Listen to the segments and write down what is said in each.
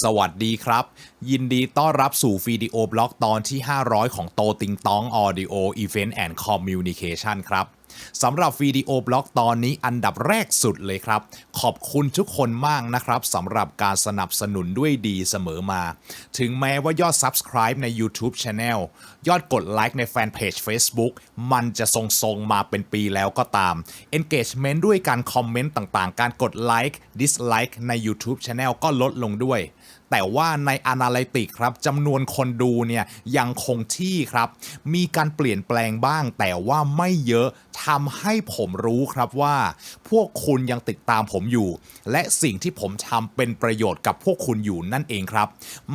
สวัสดีครับ ยินดีต้อนรับสู่วิดีโอบล็อกตอนที่ 500 ของโตติงตอง Audio Event and Communication ครับสำหรับวิดีโอบล็อกตอนนี้อันดับแรกสุดเลยครับ ขอบคุณทุกคนมากนะครับสำหรับการสนับสนุนด้วยดีเสมอมา ถึงแม้ว่ายอด Subscribe ใน YouTube Channel ยอดกดไลค์ในแฟนเพจ Facebook มันจะทรงๆมาเป็นปีแล้วก็ตาม Engagement ด้วยการคอมเมนต์ต่างๆ การกดไลค์ Dislike ใน YouTube Channel ก็ลดลงด้วย แต่ว่าใน Analytics ครับจำนวนคนดูเนี่ยยังคงที่ครับ มีการเปลี่ยนแปลงบ้าง แต่ว่าไม่เยอะทำให้ผมรู้ครับว่า พวกคุณยังติดตามผมอยู่ และสิ่งที่ผมทำเป็นประโยชน์กับพวกคุณอยู่นั่นเองครับ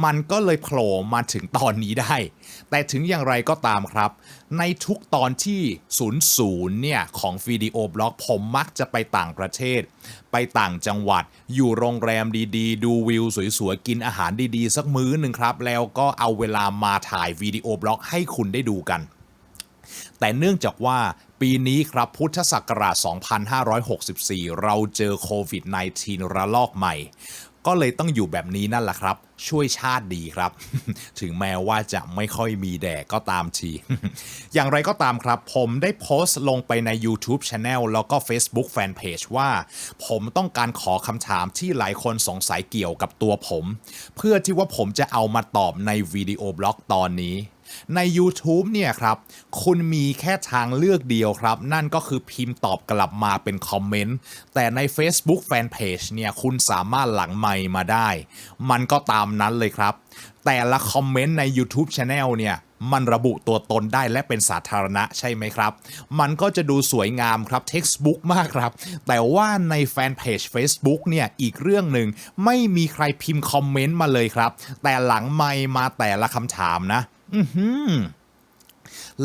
มันก็เลยโผล่มาถึงตอนนี้ได้แต่ถึงอย่างไรก็ตามครับ ในทุกตอนที่ 00 เนี่ย ของวิดีโอบล็อกผมมักจะไปต่างประเทศ ไปต่างจังหวัด อยู่โรงแรมดีๆ ดูวิวสวยๆ กินอาหารดีๆ สักมื้อหนึ่งครับ แล้วก็เอาเวลามาถ่ายวิดีโอบล็อกให้คุณได้ดูกัน แต่เนื่องจากว่าปีนี้ครับพุทธศักราช 2564 เราเจอโควิด -19 ระลอกใหม่ ก็เลยต้องอยู่แบบนี้นั่นแหละครับ ช่วยชาติดีครับ ถึงแม้ว่าจะไม่ค่อยมีแดดก็ตามที อย่างไรก็ตามครับ ผมได้โพสต์ลงไปใน YouTube Channel แล้วก็ Facebook Fanpage ว่า ผมต้องการขอคำถามที่หลายคนสงสัยเกี่ยวกับตัวผม เพื่อที่ว่าผมจะเอามาตอบในวิดีโอบล็อกตอนนี้ ใน YouTube เนี่ยครับคุณมีแค่ทางเลือกเดียวครับ นั่นก็คือพิมพ์ตอบกลับมาเป็นคอมเมนต์แต่ใน Facebook Fanpage เนี่ยคุณสามารถหลังไมมาได้ มันก็ตามนั้นเลยครับ แต่ละคอมเมนต์ใน YouTube Channel เนี่ยมันระบุตัวตนได้และเป็นสาธารณะใช่ไหมครับ มันก็จะดูสวยงามครับ Textbook มากครับ แต่ว่าในแฟนเพจ Facebook เนี่ย อีกเรื่องหนึ่งไม่มีใครพิมพ์คอมเมนต์มาเลยครับ แต่หลังไมค์มาแต่ละคำถามนะ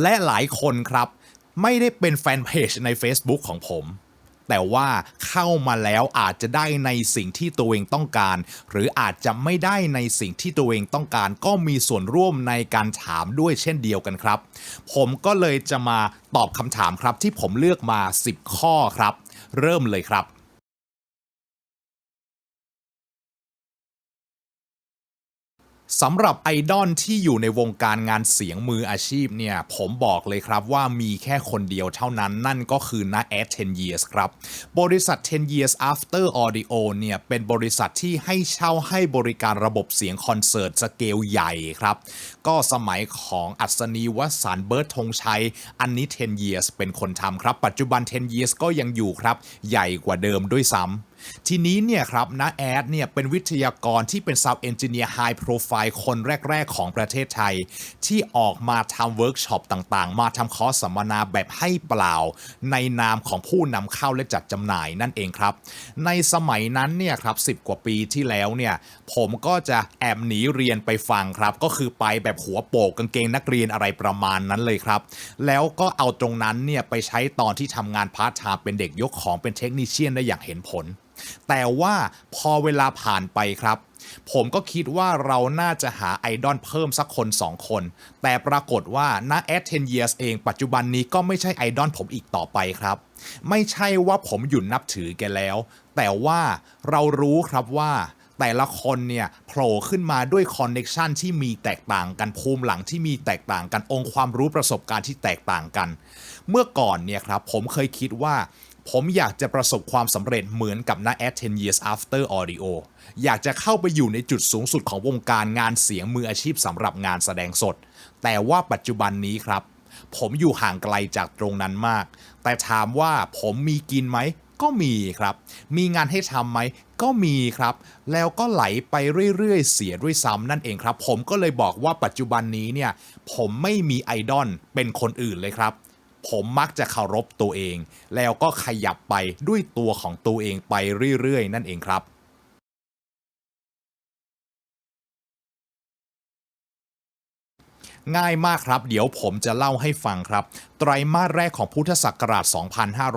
และหลายคนครับ ไม่ได้เป็นแฟนเพจใน Facebook ของผม แต่ว่าเข้ามาแล้วอาจจะได้ในสิ่งที่ตัวเองต้องการ หรืออาจจะไม่ได้ในสิ่งที่ตัวเองต้องการ ก็มีส่วนร่วมในการถามด้วยเช่นเดียวกันครับ ผมก็เลยจะมาตอบคำถามครับที่ผมเลือกมา 10 ข้อครับ เริ่มเลยครับ สำหรับไอดอลที่อยู่ในวงการงานเสียงมืออาชีพเนี่ย ผมบอกเลยครับว่ามีแค่คนเดียวเท่านั้นนั่นก็คือน้าแอด10 years ครับ บริษัท 10 years after audio เนี่ย เป็นบริษัทที่ให้เช่าให้บริการระบบเสียงคอนเสิร์ตสเกลใหญ่ครับ ก็สมัยของอัศนีวสันเบิร์ตธงชัย อันนี้ 10 years เป็นคนทำครับ ปัจจุบัน 10 years ก็ยังอยู่ครับ ใหญ่กว่าเดิมด้วยซ้ำ ทีนี้เนี่ยครับน้าแอดเนี่ยเป็นวิทยากรที่เป็นซาวเอนจิเนียร์ไฮโปรไฟล์คนแรก ๆ ของประเทศไทย ที่ออกมาทำเวิร์กช็อปต่างๆ มาทำคอร์สสัมมนาแบบให้เปล่า ในนามของผู้นำเข้าและจัดจำหน่ายนั่นเองครับ ในสมัยนั้นเนี่ยครับ10กว่าปีที่แล้วเนี่ยผมก็จะแอบหนีเรียนไปฟังครับ ก็คือไปแบบหัวโปกกางเกงนักเรียนอะไรประมาณนั้นเลยครับ แล้วก็เอาตรงนั้นเนี่ยไปใช้ตอนที่ทำงานพาร์ทไทม์เป็นเด็กยกของเป็นเทคนิชเชียนได้อย่างเห็นผล แต่ว่าพอเวลาผ่านไปครับ ผมก็คิดว่าเราน่าจะหาไอดอลเพิ่มสักคน 2 คน แต่ปรากฏว่าณแอด10 years เองปัจจุบันนี้ก็ไม่ใช่ไอดอลผมอีกต่อไปครับ ไม่ใช่ว่าผมหยุดนับถือแกแล้ว แต่ว่าเรารู้ครับว่าแต่ละคนเนี่ยโผล่ขึ้นมาด้วยคอนเน็ชันที่มีแตกต่างกันภูมิหลังที่มีแตกต่างกันองค์ความรู้ประสบการณ์ที่แตกต่างกัน เมื่อก่อนเนี่ยครับผมเคยคิดว่า ผมอยากจะประสบความสำเร็จเหมือนกับน้าแอด10 years after audio อยากจะเข้าไปอยู่ในจุดสูงสุดของวงการงานเสียงมืออาชีพสำหรับงานแสดงสด แต่ว่าปัจจุบันนี้ครับ ผมอยู่ห่างไกลจากตรงนั้นมาก แต่ถามว่าผมมีกินไหม ก็มีครับ มีงานให้ทำไหม ก็มีครับ แล้วก็ไหลไปเรื่อยๆ เสียด้วยซ้ำนั่นเองครับ ผมก็เลยบอกว่าปัจจุบันนี้เนี่ย ผมไม่มีไอดอลเป็นคนอื่นเลยครับ ผมมักจะเคารพตัวเอง แล้วก็ขยับไปด้วยตัวของตัวเองไปเรื่อยๆ นั่นเองครับ ง่ายมากครับ เดี๋ยวผมจะเล่าให้ฟังครับ ไตรมาสแรกของพุทธศักราช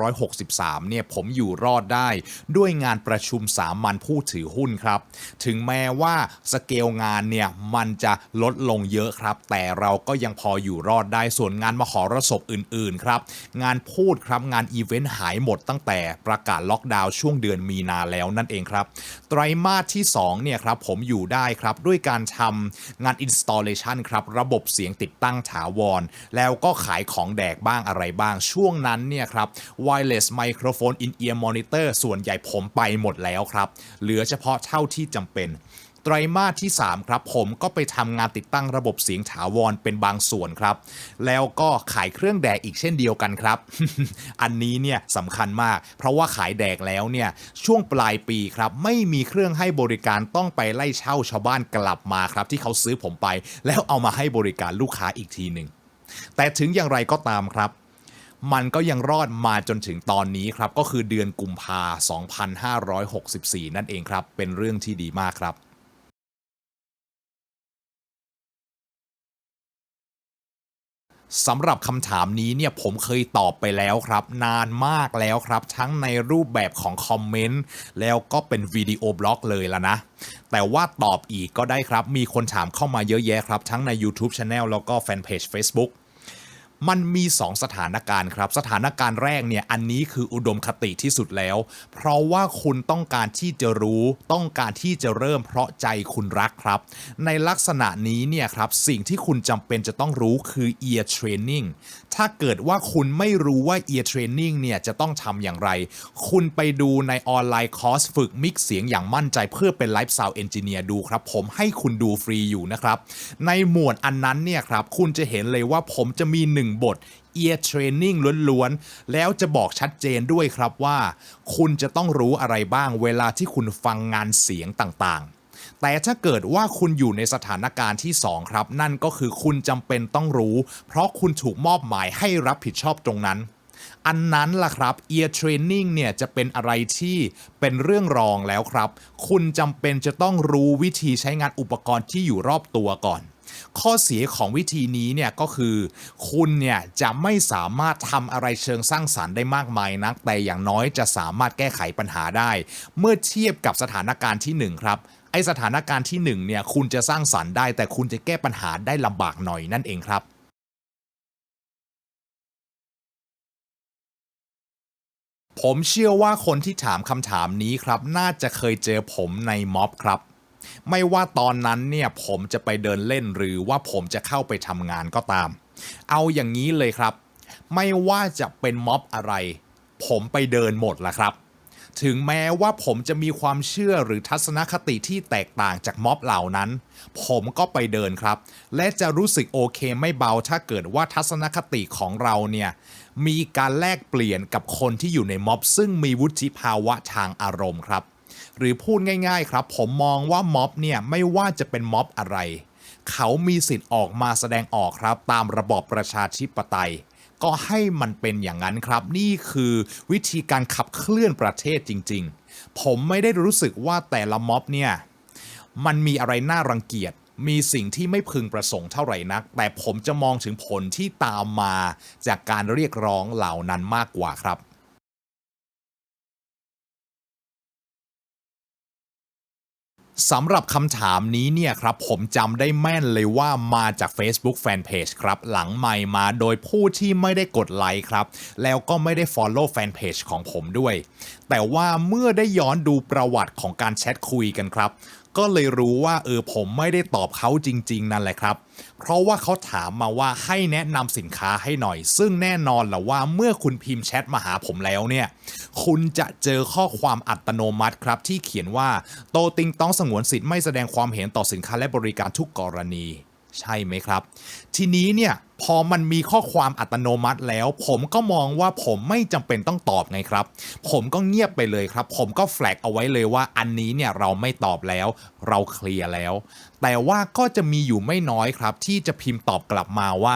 2563 เนี่ยผมอยู่รอดได้ ด้วยงานประชุมสามัญผู้ถือหุ้นครับ ถึงแม้ว่าสเกลงานเนี่ยมันจะลดลงเยอะครับ แต่เราก็ยังพออยู่รอดได้ส่วนงานมหรสพอื่นๆครับ งานพูดครับงานอีเวนต์หายหมดตั้งแต่ประกาศล็อกดาวน์ช่วงเดือนมีนาแล้วนั่นเองครับ ไตรมาสที่2เนี่ยครับผมอยู่ได้ครับด้วยการทำงาน installation ครับระบบเสียงติดตั้งถาวร แล้วก็ขายของแดกบ้างอะไรบ้าง ช่วงนั้นเนี่ยครับ wireless microphone in ear monitor ส่วนใหญ่ผมไปหมดแล้วครับ เหลือเฉพาะเท่าที่จำเป็น ไตรมาสที่ 3 ครับ ผมก็ไปทำงานติดตั้งระบบเสียงถาวรเป็นบางส่วนครับ แล้วก็ขายเครื่องแดกอีกเช่นเดียวกันครับ อันนี้เนี่ยสำคัญมาก เพราะว่าขายแดกแล้วเนี่ยช่วงปลายปีครับ ไม่มีเครื่องให้บริการต้องไปไล่เช่าชาวบ้านกลับมาครับ ที่เขาซื้อผมไป แล้วเอามาให้บริการลูกค้าอีกทีหนึ่งแต่ถึงอย่างไรก็ตามครับมันก็ยังรอดมาจนถึงตอนนี้ครับ ก็คือเดือนกุมภา 2564 นั่นเองครับ เป็นเรื่องที่ดีมากครับ สำหรับคำถามนี้เนี่ยผมเคยตอบไปแล้วครับ นานมากแล้วครับ ทั้งในรูปแบบของคอมเมนต์แล้วก็เป็นวิดีโอบล็อกเลยละนะ แต่ว่าตอบอีกก็ได้ครับ มีคนถามเข้ามาเยอะแยะครับ ทั้งใน YouTube Channel แล้วก็แฟนเพจ Facebook มันมี 2 สถานการณ์ครับ สถานการณ์แรกเนี่ยอันนี้คืออุดมคติที่สุดแล้ว เพราะว่าคุณต้องการที่จะรู้ต้องการที่จะเริ่มเพราะใจคุณรักครับ ในลักษณะนี้เนี่ยครับสิ่งที่คุณจำเป็นจะต้องรู้คือ ear training ถ้าเกิดว่าคุณไม่รู้ว่า ear training เนี่ยจะต้องทำอย่างไร คุณไปดูในออนไลน์คอร์สฝึกมิกเสียงอย่างมั่นใจเพื่อเป็นไลฟ์ซาวเอนจิเนียร์ดูครับ ผมให้คุณดูฟรีอยู่นะครับ ในหมวดอันนั้นเนี่ยครับคุณจะเห็นเลยว่าผมจะมีหนึ่ง1 บท ear training ล้วนๆ แล้วจะบอกชัดเจนด้วยครับว่า คุณจะต้องรู้อะไรบ้างเวลาที่คุณฟังงานเสียงต่างๆ แต่ถ้าเกิดว่าคุณอยู่ในสถานการณ์ที่ 2 ครับ นั่นก็คือคุณจำเป็นต้องรู้ เพราะคุณถูกมอบหมายให้รับผิดชอบตรงนั้นอันนั้นล่ะครับ ear training เนี่ยจะเป็นอะไรที่เป็นเรื่องรองแล้วครับ คุณจำเป็นจะต้องรู้วิธีใช้งานอุปกรณ์ที่อยู่รอบตัวก่อน ข้อเสียของวิธีนี้เนี่ยก็คือคุณเนี่ยจะไม่สามารถทำอะไรเชิงสร้างสารรค์ได้มากมายนัก แต่อย่างน้อยจะสามารถแก้ไขปัญหาได้ เมื่อเทียบกับสถานการณ์ที่หนึ่งครับไอสถานการณ์ที่หนึ่งเนี่ยคุณจะสร้างสรรค์ได้ แต่คุณจะแก้ปัญหาได้ลำบากหน่อยนั่นเองครับผมเชื่อว่าคนที่ถามคำถามนี้ครับ น่าจะเคยเจอผมในม็อบครับ ไม่ว่าตอนนั้นเนี่ยผมจะไปเดินเล่นหรือว่าผมจะเข้าไปทำงานก็ตาม เอาอย่างนี้เลยครับ ไม่ว่าจะเป็นม็อบอะไร ผมไปเดินหมดละครับ ถึงแม้ว่าผมจะมีความเชื่อหรือทัศนคติที่แตกต่างจากม็อบเหล่านั้น ผมก็ไปเดินครับ และจะรู้สึกโอเคไม่เบาถ้าเกิดว่าทัศนคติของเราเนี่ยมีการแลกเปลี่ยนกับคนที่อยู่ในม็อบ ซึ่งมีวุฒิภาวะทางอารมณ์ครับ หรือพูดง่าย ๆ ครับ ผมมองว่าม็อบเนี่ยไม่ว่าจะเป็นม็อบอะไร เขามีสิทธิ์ออกมาแสดงออกครับ ตามระบอบประชาธิปไตย ก็ให้มันเป็นอย่างนั้นครับ นี่คือวิธีการขับเคลื่อนประเทศจริง ๆ ผมไม่ได้รู้สึกว่าแต่ละม็อบเนี่ยมันมีอะไรน่ารังเกียจมีสิ่งที่ไม่พึงประสงค์เท่าไหร่นัก แต่ผมจะมองถึงผลที่ตามมาจากการเรียกร้องเหล่านั้นมากกว่าครับ สำหรับคำถามนี้เนี่ยครับผมจำได้แม่นเลยว่ามาจาก Facebook Fanpage ครับหลังใหม่มาโดยผู้ที่ไม่ได้กดไลค์ครับ แล้วก็ไม่ได้ Follow Fanpage ของผมด้วย แต่ว่าเมื่อได้ย้อนดูประวัติของการแชทคุยกันครับ ก็เลยรู้ว่าเออผมไม่ได้ตอบเขาจริง ๆ นั่นแหละครับ เพราะว่าเขาถามมาว่าให้แนะนำสินค้าให้หน่อย ซึ่งแน่นอนแหละว่าเมื่อคุณพิมพ์แชทมาหาผมแล้วเนี่ย คุณจะเจอข้อความอัตโนมัติครับ ที่เขียนว่าโตติงต้องสงวนสิทธิ์ไม่แสดงความเห็นต่อสินค้าและบริการทุกกรณี ใช่ไหมครับ ทีนี้เนี่ยพอมันมีข้อความอัตโนมัติแล้ว ผมก็มองว่าผมไม่จำเป็นต้องตอบไงครับ ผมก็เงียบไปเลยครับ ผมก็แฟลกเอาไว้เลยว่าอันนี้เนี่ยเราไม่ตอบแล้ว เราเคลียร์แล้ว แต่ว่าก็จะมีอยู่ไม่น้อยครับ ที่จะพิมพ์ตอบกลับมาว่า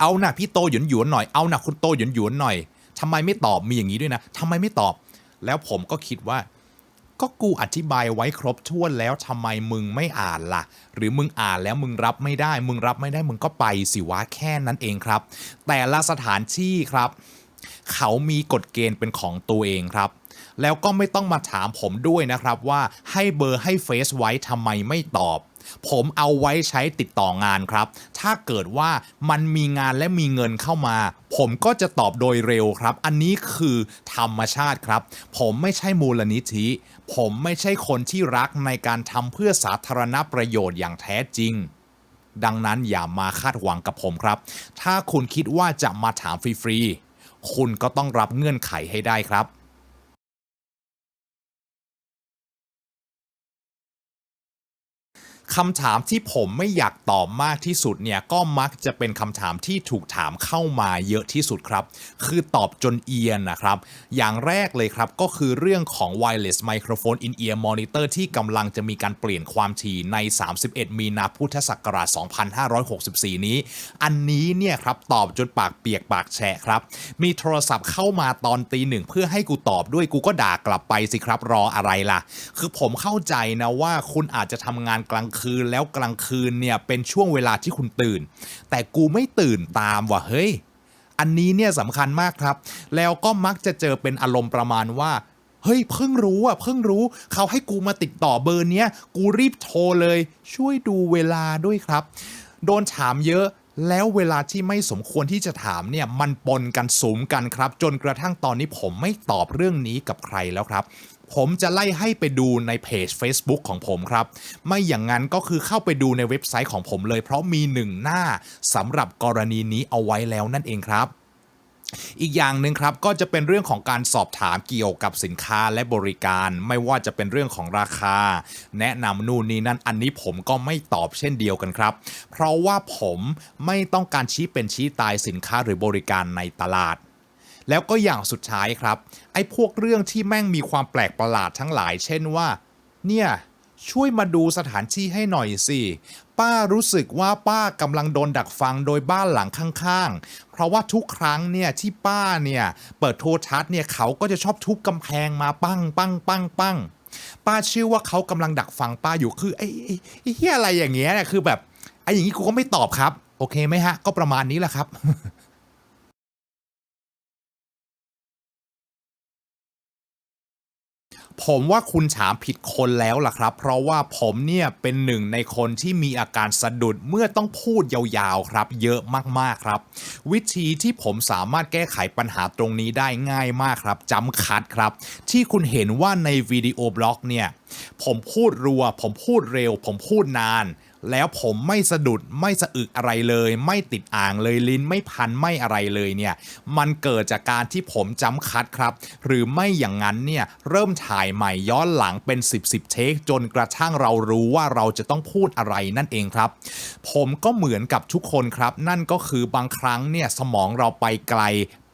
เอานะพี่โตหยวนหยวนหน่อยเอานะคุณโตหยวนหยวนหน่อยทำไมไม่ตอบมีอย่างนี้ด้วยนะทำไมไม่ตอบ แล้วผมก็คิดว่า ก็กูอธิบายไว้ครบถ้วนแล้วทำไมมึงไม่อ่านล่ะ หรือมึงอ่านแล้วมึงรับไม่ได้ มึงรับไม่ได้มึงก็ไปสิวะแค่นั้นเองครับ แต่ละสถานที่ครับ เขามีกฎเกณฑ์เป็นของตัวเองครับ แล้วก็ไม่ต้องมาถามผมด้วยนะครับว่าให้เบอร์ให้เฟซไว้ทำไมไม่ตอบ ผมเอาไว้ใช้ติดต่องานครับ ถ้าเกิดว่ามันมีงานและมีเงินเข้ามา ผมก็จะตอบโดยเร็วครับ อันนี้คือธรรมชาติครับ ผมไม่ใช่มูลนิธิ ผมไม่ใช่คนที่รักในการทำเพื่อสาธารณประโยชน์อย่างแท้จริงดังนั้นอย่ามาคาดหวังกับผมครับ ถ้าคุณคิดว่าจะมาถามฟรีๆ คุณก็ต้องรับเงื่อนไขให้ได้ครับ คำถามที่ผมไม่อยากตอบมากที่สุดเนี่ยก็มักจะเป็นคำถามที่ถูกถามเข้ามาเยอะที่สุดครับ คือตอบจนเอียนนะครับ อย่างแรกเลยครับก็คือเรื่องของ wireless microphone in ear monitor ที่กำลังจะมีการเปลี่ยนความถี่ใน 31 มีนาพุทธศักราช 2564 นี้ อันนี้เนี่ยครับตอบจนปากเปียกปากแฉะครับ มีโทรศัพท์เข้ามาตอนตีหนึ่งเพื่อให้กูตอบด้วยกูก็ด่ากลับไปสิครับรออะไรล่ะ คือผมเข้าใจนะว่าคุณอาจจะทำงานกลางคืนคือแล้วกลางคืนเนี่ยเป็นช่วงเวลาที่คุณตื่น แต่กูไม่ตื่นตามว่ะเฮ้ย อันนี้เนี่ยสำคัญมากครับ แล้วก็มักจะเจอเป็นอารมณ์ประมาณว่าเฮ้ยเพิ่งรู้อะเพิ่งรู้เขาให้กูมาติดต่อเบอร์เนี้ยกูรีบโทรเลย ช่วยดูเวลาด้วยครับ โดนถามเยอะแล้วเวลาที่ไม่สมควรที่จะถามเนี่ยมันปนกันสูงกันครับ จนกระทั่งตอนนี้ผมไม่ตอบเรื่องนี้กับใครแล้วครับ ผมจะไล่ให้ไปดูในเพจ Facebook ของผมครับ ไม่อย่างนั้นก็คือเข้าไปดูในเว็บไซต์ของผมเลย เพราะมีหนึ่งหน้าสำหรับกรณีนี้เอาไว้แล้วนั่นเองครับอีกอย่างหนึ่งครับก็จะเป็นเรื่องของการสอบถามเกี่ยวกับสินค้าและบริการ ไม่ว่าจะเป็นเรื่องของราคา แนะนำนู่นนี่นั่นอันนี้ผมก็ไม่ตอบเช่นเดียวกันครับ เพราะว่าผมไม่ต้องการชี้เป็นชี้ตายสินค้าหรือบริการในตลาด แล้วก็อย่างสุดท้ายครับ ไอ้พวกเรื่องที่แม่งมีความแปลกประหลาดทั้งหลาย เช่นว่า เนี่ยช่วยมาดูสถานที่ให้หน่อยสิ ป้ารู้สึกว่าป้ากำลังโดนดักฟังโดยบ้านหลังข้างๆ เพราะว่าทุกครั้งเนี่ยที่ป้าเนี่ยเปิดโทรทัศน์เนี่ยเขาก็จะชอบทุบกำแพงมาปั้งปั้งปั้งปั้งป้าเชื่อว่าเขากำลังดักฟังป้าอยู่คือไอ้ไอ้ไอ้เฮียอะไรอย่างเงี้ยเนี่ยคือแบบไอ้อย่างงี้กูก็ไม่ตอบครับ โอเคไหมฮะ ก็ประมาณนี้แหละครับ ผมว่าคุณถามผิดคนแล้วล่ะครับ เพราะว่าผมเนี่ยเป็นหนึ่งในคนที่มีอาการสะดุดเมื่อต้องพูดยาวๆครับ เยอะมากๆครับ วิธีที่ผมสามารถแก้ไขปัญหาตรงนี้ได้ง่ายมากครับจำคัดครับ ที่คุณเห็นว่าในวิดีโอบล็อกเนี่ยผมพูดรัว ผมพูดเร็ว ผมพูดนาน แล้วผมไม่สะดุดไม่สะอึกอะไรเลย ไม่ติดอ่างเลยลิ้นไม่พันไม่อะไรเลยเนี่ยมันเกิดจากการที่ผมจำคัดครับ หรือไม่อย่างนั้นเนี่ยเริ่มถ่ายใหม่ย้อนหลังเป็น 10บสเทคจนกระทั่งเรารู้ว่าเราจะต้องพูดอะไรนั่นเองครับ ผมก็เหมือนกับทุกคนครับ นั่นก็คือบางครั้งเนี่ยสมองเราไปไกล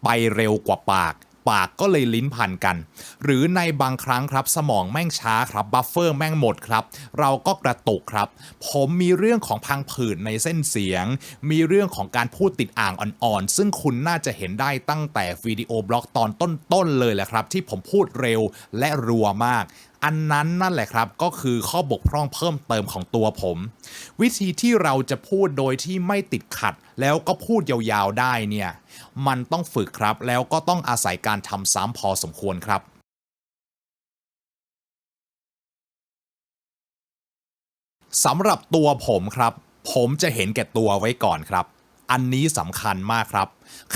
ไปเร็วกว่าปาก ปากก็เลยลิ้นพันกัน หรือในบางครั้งครับสมองแม่งช้าครับบัฟเฟอร์แม่งหมดครับ เราก็กระตุกครับ ผมมีเรื่องของพังผืดในเส้นเสียง มีเรื่องของการพูดติดอ่างอ่อนๆ ซึ่งคุณน่าจะเห็นได้ตั้งแต่วิดีโอบล็อกตอนต้นๆเลยแหละครับ ที่ผมพูดเร็วและรัวมาก อันนั้นนั่นแหละครับ ก็คือข้อบกพร่องเพิ่มเติมของตัวผม วิธีที่เราจะพูดโดยที่ไม่ติดขัด แล้วก็พูดยาวๆได้เนี่ย มันต้องฝึกครับ แล้วก็ต้องอาศัยการทำซ้ำพอสมควรครับสำหรับตัวผมครับ ผมจะเห็นแก่ตัวไว้ก่อนครับ อันนี้สำคัญมากครับ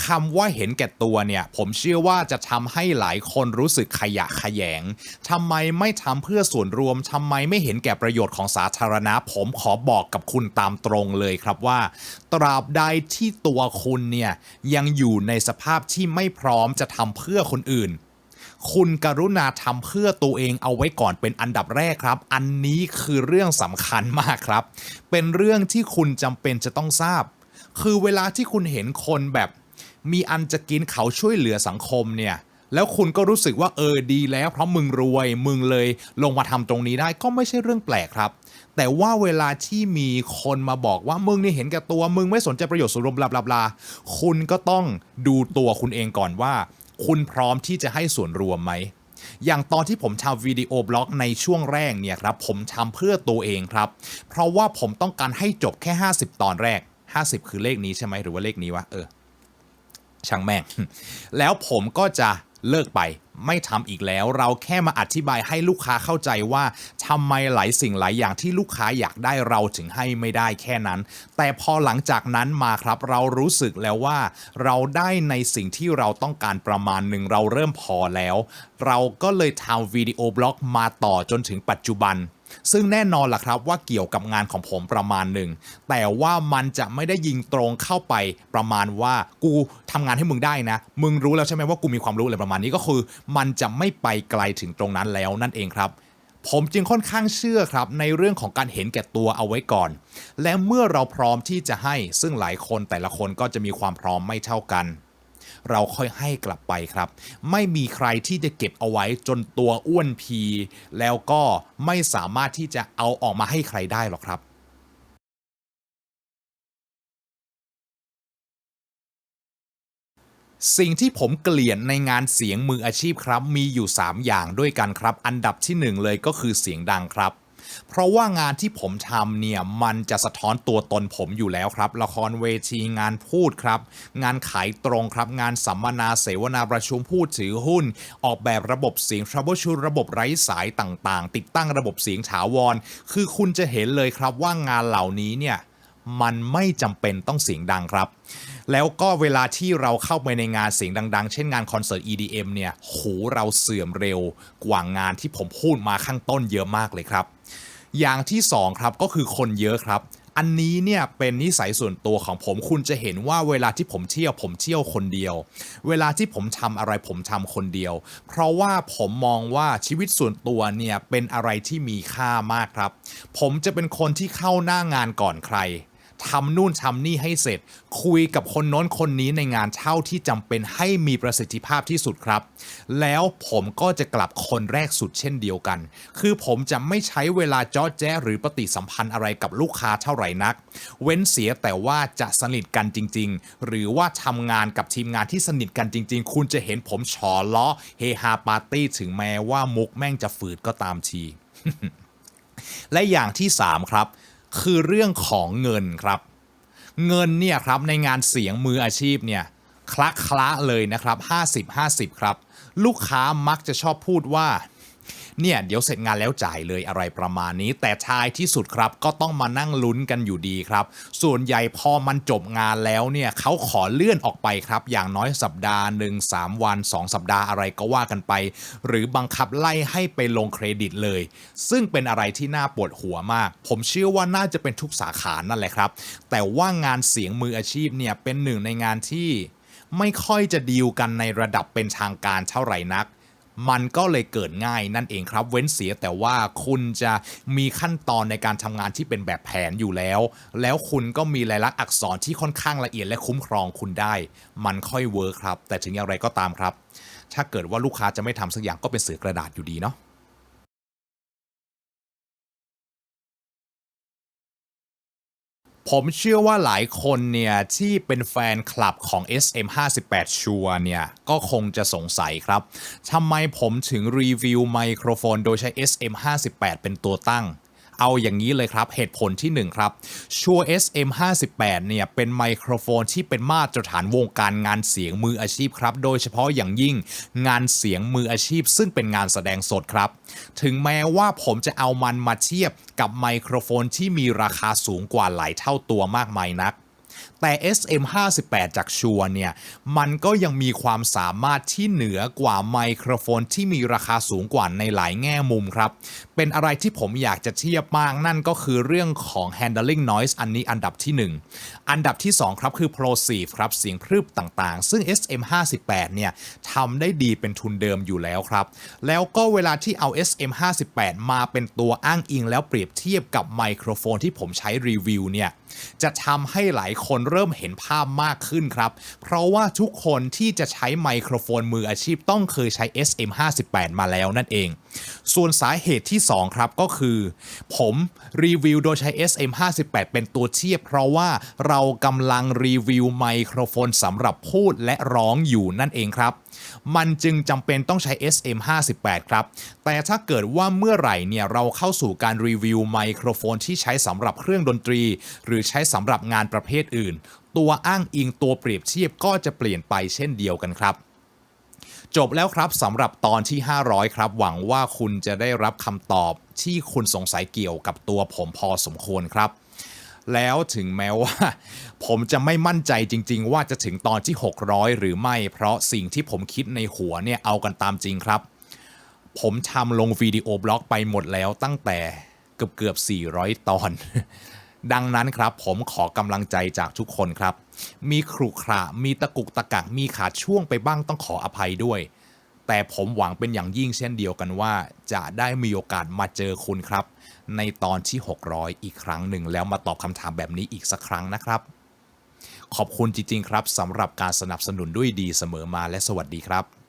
คำว่าเห็นแก่ตัวเนี่ยผมเชื่อว่าจะทำให้หลายคนรู้สึกขยะขยงทำไมไม่ทำเพื่อส่วนรวมทำไมไม่เห็นแก่ประโยชน์ของสาธารณะ ผมขอบอกกับคุณตามตรงเลยครับว่า ตราบใดที่ตัวคุณเนี่ยยังอยู่ในสภาพที่ไม่พร้อมจะทำเพื่อคนอื่นคุณกรุณาทำเพื่อตัวเองเอาไว้ก่อนเป็นอันดับแรกครับ อันนี้คือเรื่องสำคัญมากครับ เป็นเรื่องที่คุณจำเป็นจะต้องทราบ คือเวลาที่คุณเห็นคนแบบมีอันจะกินเขาช่วยเหลือสังคมเนี่ยแล้วคุณก็รู้สึกว่าเออดีแล้ว เพราะมึงรวยมึงเลยลงมาทำตรงนี้ได้ก็ไม่ใช่เรื่องแปลกครับ แต่ว่าเวลาที่มีคนมาบอกว่ามึงนี่เห็นแก่ตัวมึงไม่สนใจประโยชน์ส่วนรวมบลาบลาบลาคุณก็ต้องดูตัวคุณเองก่อนว่า คุณพร้อมที่จะให้ส่วนรวมไหมอย่างตอนที่ผมทำวิดีโอบล็อกในช่วงแรกเนี่ยครับผมทำเพื่อตัวเองครับ เพราะว่าผมต้องการให้จบแค่ 50 ตอนแรก 50 คือเลขนี้ใช่ไหมหรือว่าเลขนี้วะเออช่างแม่ง แล้วผมก็จะเลิกไปไม่ทำอีกแล้วเราแค่มาอธิบายให้ลูกค้าเข้าใจว่าทำไมหลายสิ่งหลายอย่างที่ลูกค้าอยากได้เราถึงให้ไม่ได้แค่นั้น แต่พอหลังจากนั้นมาครับเรารู้สึกแล้วว่า เราได้ในสิ่งที่เราต้องการประมาณหนึ่งเราเริ่มพอแล้ว เราก็เลยทำวิดีโอบล็อกมาต่อจนถึงปัจจุบัน ซึ่งแน่นอนล่ะครับว่าเกี่ยวกับงานของผมประมาณหนึ่ง แต่ว่ามันจะไม่ได้ยิงตรงเข้าไปประมาณว่ากูทำงานให้มึงได้นะ มึงรู้แล้วใช่ไหมว่ากูมีความรู้อะไรประมาณนี้ก็คือ มันจะไม่ไปไกลถึงตรงนั้นแล้วนั่นเองครับผมจึงค่อนข้างเชื่อครับในเรื่องของการเห็นแก่ตัวเอาไว้ก่อน และเมื่อเราพร้อมที่จะให้ซึ่งหลายคนแต่ละคนก็จะมีความพร้อมไม่เท่ากัน เราค่อยให้กลับไปครับ ไม่มีใครที่จะเก็บเอาไว้จนตัวอ้วนพี แล้วก็ไม่สามารถที่จะเอาออกมาให้ใครได้หรอกครับสิ่งที่ผมเกลียดในงานเสียงมืออาชีพครับ มีอยู่ 3 อย่างด้วยกันครับ อันดับทีหนึ่1 เลยก็คือเสียงดังครับ เพราะว่างานที่ผมทำเนี่ยมันจะสะท้อนตัวตนผมอยู่แล้วครับ ละครเวทีงานพูดครับ งานขายตรงครับ งานสัมมนาเสวนาประชุมพูดถือหุ้น ออกแบบระบบเสียงทรัพย์ชูระบบไร้สายต่างๆ ติดตั้งระบบเสียงถาวร คือคุณจะเห็นเลยครับว่างานเหล่านี้เนี่ย มันไม่จำเป็นต้องเสียงดังครับ แล้วก็เวลาที่เราเข้าไปในงานเสียงดัง ๆ เช่นงานคอนเสิร์ต EDM เนี่ยหูเราเสื่อมเร็วกว่างานที่ผมพูดมาข้างต้นเยอะมากเลยครับ อย่างที่สองครับก็คือคนเยอะครับ อันนี้เนี่ยเป็นนิสัยส่วนตัวของผมคุณจะเห็นว่าเวลาที่ผมเที่ยวผมเที่ยวคนเดียว เวลาที่ผมทำอะไรผมทำคนเดียว เพราะว่าผมมองว่าชีวิตส่วนตัวเนี่ยเป็นอะไรที่มีค่ามากครับ ผมจะเป็นคนที่เข้าหน้างานก่อนใคร ทำนู่นทำนี่ให้เสร็จ คุยกับคนโน้นคนนี้ในงานเท่าที่จำเป็นให้มีประสิทธิภาพที่สุดครับ แล้วผมก็จะกลับคนแรกสุดเช่นเดียวกัน คือผมจะไม่ใช้เวลาจอแจ้หรือปฏิสัมพันธ์อะไรกับลูกค้าเท่าไหร่นัก เว้นเสียแต่ว่าจะสนิทกันจริง ๆ หรือว่าทำงานกับทีมงานที่สนิทกันจริง ๆ คุณจะเห็นผมฉอล้อเฮฮาปาร์ตี้ถึงแม้ว่ามุกแม่งจะฝืดก็ตามทีและอย่างที่ 3 ครับ คือเรื่องของเงินครับ เงินเนี่ยครับในงานเสียงมืออาชีพเนี่ยคละคละเลยนะครับ 50 50 ครับ ลูกค้ามักจะชอบพูดว่า เนี่ยเดี๋ยวเสร็จงานแล้วจ่ายเลยอะไรประมาณนี้ แต่ท้ายที่สุดครับก็ต้องมานั่งลุ้นกันอยู่ดีครับ ส่วนใหญ่พอมันจบงานแล้วเนี่ยเขาขอเลื่อนออกไปครับ อย่างน้อยสัปดาห์หนึ่งสามวัน 2 สัปดาห์อะไรก็ว่ากันไป หรือบังคับไล่ให้ไปลงเครดิตเลย ซึ่งเป็นอะไรที่น่าปวดหัวมาก ผมเชื่อว่าน่าจะเป็นทุกสาขานั่นแหละครับ แต่ว่างานเสียงมืออาชีพเนี่ยเป็นหนึ่งในงานที่ไม่ค่อยจะดีลกันในระดับเป็นทางการเท่าไหร่นัก มันก็เลยเกิดง่ายนั่นเองครับ เว้นเสียแต่ว่าคุณจะมีขั้นตอนในการทำงานที่เป็นแบบแผนอยู่แล้ว แล้วคุณก็มีลายลักษณ์อักษรที่ค่อนข้างละเอียดและคุ้มครองคุณได้ มันค่อยเวิร์คครับ แต่ถึงอย่างไรก็ตามครับ ถ้าเกิดว่าลูกค้าจะไม่ทำสักอย่างก็เป็นเสือกระดาษอยู่ดีเนาะ ผมเชื่อว่าหลายคนเนี่ยที่เป็นแฟนคลับของ SM58 ชัวเนี่ยก็คงจะสงสัยครับทำไมผมถึงรีวิวไมโครโฟนโดยใช้ SM58 เป็นตัวตั้ง เอาอย่างนี้เลยครับ เหตุผลที่ 1 ครับชัว SM58 เนี่ยเป็นไมโครโฟนที่เป็นมาตรฐานวงการงานเสียงมืออาชีพครับ โดยเฉพาะอย่างยิ่งงานเสียงมืออาชีพ ซึ่งเป็นงานแสดงสดครับ ถึงแม้ว่าผมจะเอามันมาเทียบกับไมโครโฟนที่มีราคาสูงกว่าหลายเท่าตัวมากมายนัก แต่ SM58 จากชัวเนี่ย มันก็ยังมีความสามารถที่เหนือกว่าไมโครโฟนที่มีราคาสูงกว่าในหลายแง่มุมครับ เป็นอะไรที่ผมอยากจะเทียบมากนั่นก็คือเรื่องของ handling noise อันนี้อันดับที่ 1 อันดับที่ 2 ครับคือ plosive ครับเสียงพรึบต่างๆ ซึ่ง SM58 เนี่ยทำได้ดีเป็นทุนเดิมอยู่แล้วครับ แล้วก็เวลาที่เอา SM58 มาเป็นตัวอ้างอิงแล้วเปรียบเทียบกับไมโครโฟนที่ผมใช้รีวิวเนี่ย จะทำให้หลายคนเริ่มเห็นภาพมากขึ้นครับ เพราะว่าทุกคนที่จะใช้ไมโครโฟนมืออาชีพต้องเคยใช้ SM58 มาแล้วนั่นเอง ส่วนสาเหตุที่ 2 ครับก็คือ ผมรีวิวโดยใช้ SM58 เป็นตัวเทียบ เพราะว่าเรากำลังรีวิวไมโครโฟนสำหรับพูดและร้องอยู่นั่นเองครับ มันจึงจำเป็นต้องใช้ SM58 ครับ แต่ถ้าเกิดว่าเมื่อไหร่เนี่ยเราเข้าสู่การรีวิวไมโครโฟนที่ใช้สำหรับเครื่องดนตรี หรือใช้สำหรับงานประเภทอื่น ตัวอ้างอิงตัวเปรียบเทียบก็จะเปลี่ยนไปเช่นเดียวกันครับ จบแล้วครับสำหรับตอนที่ 500 ครับ หวังว่าคุณจะได้รับคำตอบที่คุณสงสัยเกี่ยวกับตัวผมพอสมควรครับ แล้วถึงแม้ว่า ผมจะไม่มั่นใจจริง ๆ ว่าจะถึงตอนที่ 600 หรือไม่ เพราะสิ่งที่ผมคิดในหัวเนี่ยเอากันตามจริงครับ ผมทำลงวิดีโอบล็อกไปหมดแล้วตั้งแต่เกือบเกือบ400 ตอน ดังนั้นครับ ผมขอกำลังใจจากทุกคนครับ มีขรุขระมีตะกุกตะกักมีขาดช่วงไปบ้างต้องขออภัยด้วย แต่ผมหวังเป็นอย่างยิ่งเช่นเดียวกันว่า จะได้มีโอกาสมาเจอคุณครับ ในตอนที่ 600 อีกครั้งหนึ่งแล้วมาตอบคำถามแบบนี้อีกสักครั้งนะครับ ขอบคุณจริงๆครับสำหรับการสนับสนุนด้วยดีเสมอมาและสวัสดีครับ